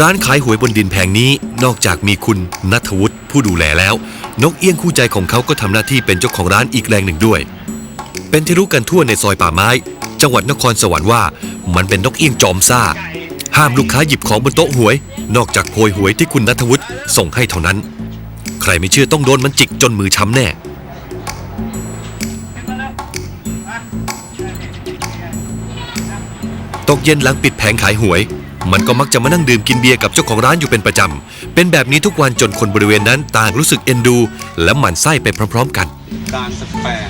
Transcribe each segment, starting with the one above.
ร้านขายหวยบนดินแผงนี้นอกจากมีคุณนัทวุฒิผู้ดูแลแล้ว นกเอี้ยงคู่ใจของเขาก็ทำหน้าที่เป็นเจ้าของร้านอีกแรงหนึ่งด้วย เป็นที่รู้กันทั่วในซอยป่าไม้ จังหวัดนครสวรรค์ว่า มันเป็นนกเอี้ยงจอมซ่า ห้ามลูกค้าหยิบของบนโต๊ะหวย นอกจากโพยหวยที่คุณนัทวุฒิส่งให้เท่านั้น ใครไม่เชื่อต้องโดนมันจิกจนมือช้ำแน่ตกเย็นหลังปิดแผงขายหวย มันก็มักจะมานั่งดื่มกินเบียร์กับเจ้าของร้านอยู่เป็นประจำ เป็นแบบนี้ทุกวันจนคนบริเวณนั้นต่างรู้สึกเอ็นดู และหมั่นไส้ไปพร้อมๆกัน การสแปก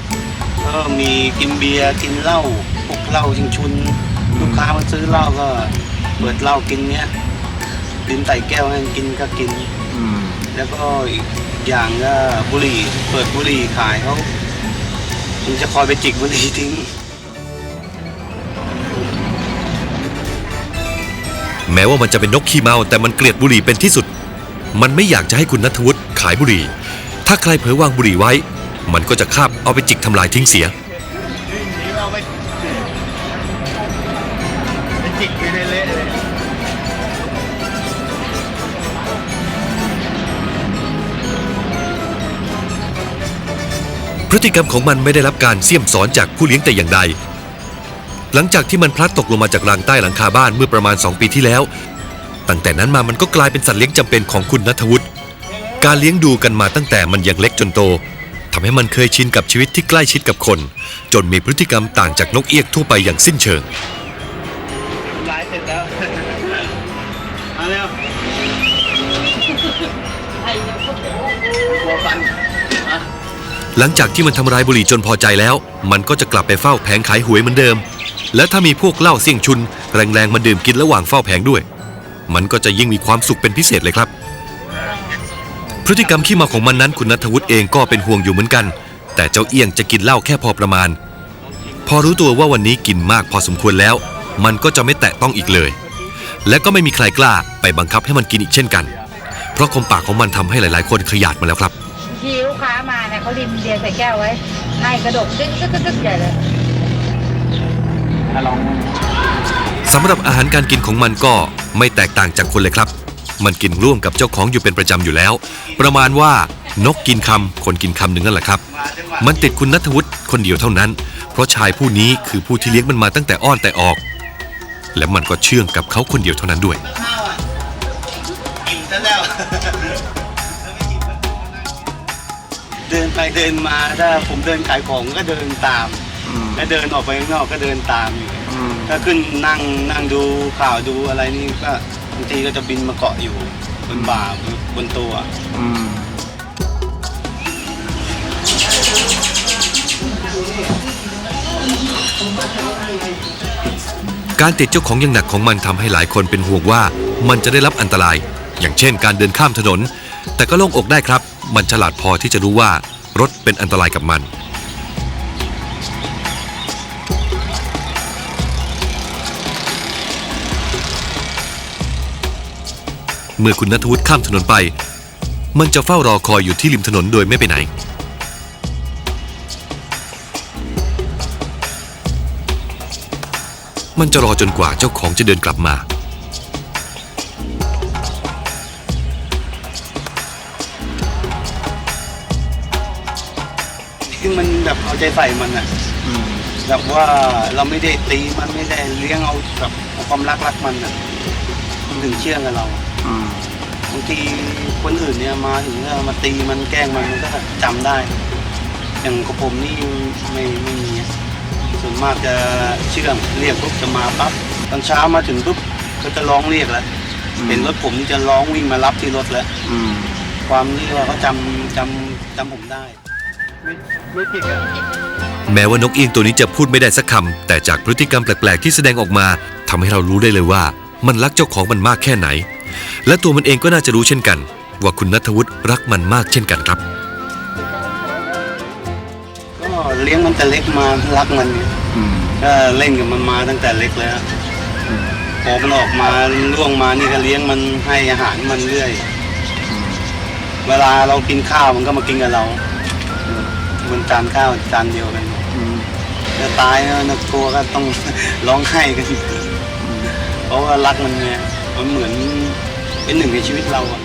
ก็มีกินเบียร์กินเหล้าพวกเหล้าชิงชุน ลูกค้ามาซื้อเหล้าก็เปิดเหล้ากินเนี้ยลิ้นไต่แก้วให้กินก็กิน แล้วก็อีกอย่างก็บุหรี่ เปิดบุหรี่ขายเขาผมจะคอยไปจิกบุหรี่ทิ้ง แม้ว่ามันจะเป็นนกขี้เมาแต่มันเกลียดบุหรี่เป็นที่สุด มันไม่อยากจะให้คุณนัทวุฒิขายบุหรี่ ถ้าใครเผลอวางบุหรี่ไว้ มันก็จะคาบเอาไปจิกทำลายทิ้งเสีย จิกไปเละเลยพฤติกรรมของมันไม่ได้รับการเสี่ยมสอนจากผู้เลี้ยงแต่อย่างใด หลังจากที่มันพลัดตกลงมาจากรางใต้หลังคาบ้านเมื่อประมาณ 2 ปีที่แล้ว ตั้งแต่นั้นมามันก็กลายเป็นสัตว์เลี้ยงจำเป็นของคุณนัทวุฒิการเลี้ยงดูกันมาตั้งแต่มันยังเล็กจนโตทำให้มันเคยชินกับชีวิตที่ใกล้ชิดกับคน จนมีพฤติกรรมต่างจากนกเอี้ยงทั่วไปอย่างสิ้นเชิง ร้ายเสร็จแล้ว มาเร็วหัว หลังจากที่มันทำร้ายบุหรี่จนพอใจแล้ว มันก็จะกลับไปเฝ้าแผงขายหวยเหมือนเดิม และถ้ามีพวกเหล้าเสี่ยงชุน แรงๆมาดื่มกินระหว่างเฝ้าแผงด้วย มันก็จะยิ่งมีความสุขเป็นพิเศษเลยครับ พฤติกรรมขี้เมาของมันนั้นคุณนัทวุฒิเองก็เป็นห่วงอยู่เหมือนกัน แต่เจ้าเอี้ยงจะกินเหล้าแค่พอประมาณ พอรู้ตัวว่าวันนี้กินมากพอสมควรแล้ว มันก็จะไม่แตะต้องอีกเลย และก็ไม่มีใครกล้าไปบังคับให้มันกินอีกเช่นกัน เพราะคมปากของมันทำให้หลาย ๆ คนขยาดมาแล้วครับ เขาริมเบียร์ใส่แก้วไว้ ให้กระดกตึ๊กตึ๊กตึ๊กใหญ่เลยลองสำหรับอาหารการกินของมันก็ไม่แตกต่างจากคนเลยครับ มันกินร่วมกับเจ้าของอยู่เป็นประจำอยู่แล้ว ประมาณว่านกกินคำคนกินคำหนึ่งนั่นแหละครับมาจังหวะมันติดคุณนัทวุฒิคนเดียวเท่านั้น เพราะชายผู้นี้คือผู้ที่เลี้ยงมันมาตั้งแต่อ้อนแต่ออก และมันก็เชื่องกับเขาคนเดียวเท่านั้นด้วย เดินไปเดินมาถ้าผมเดินขายของก็เดินตามถ้าเดินออกไปข้างนอกก็เดินตามอยู่ถ้าขึ้นนั่งนั่งดูข่าวดูอะไรนี่ก็บางทีก็จะบินมาเกาะอยู่บนบ่าบนตัวการติดเจ้าของอย่างหนักของมันทำให้หลายคนเป็นห่วงว่า มันจะได้รับอันตราย อย่างเช่นการเดินข้ามถนน แต่ก็โล่งอกได้ครับ มันฉลาดพอที่จะรู้ว่ารถเป็นอันตรายกับมัน เมื่อคุณนัทวุฒิข้ามถนนไป มันจะเฝ้ารอคอยอยู่ที่ริมถนนโดยไม่ไปไหน มันจะรอจนกว่าเจ้าของจะเดินกลับมา ที่มันแบบเอาใจใส่มันอะแบบว่าเราไม่ได้ตีมันไม่ได้เลี้ยงเอาแบบเอาความรักรักมันอะมันถึงเชื่องกับเราบางทีคนอื่นเนี่ยมาถึงก็มาตีมันแกล้งมันมันก็จำได้ อย่างกับผมนี่ไม่ไม่มีอะส่วนมากจะเชื่องเรียกปุ๊บจะมาปั๊บตอนเช้ามาถึงปุ๊บก็จะร้องเรียกแล้วเห็นรถผมนี่จะร้องวิ่งมารับที่รถแล้วความที่ว่าเขาจำจำจำผมได้ แม้ว่านกเอี้ยงตัวนี้จะพูดไม่ได้สักคำแต่จากพฤติกรรมแปลกๆที่แสดงออกมาทำให้เรารู้ได้เลยว่า มันรักเจ้าของมันมากแค่ไหน และตัวมันเองก็น่าจะรู้เช่นกัน ว่าคุณนัทวุฒิรักมันมากเช่นกันครับ ก็เลี้ยงมันแต่เล็กมารักมันเนี่ยก็เล่นกับมันมาตั้งแต่เล็กแล้วพอมันออกมาล่วงมานี่ก็เลี้ยงมันให้อาหารมันเรื่อย เวลาเรากินข้าวมันก็มากินกับเรา บนจานข้าวจานเดียวกันจะตายแล้วนะกลัวก็ต้องร้องไห้กันเพราะว่ารักมันไงมันเหมือนเป็นหนึ่งในชีวิตเราอะ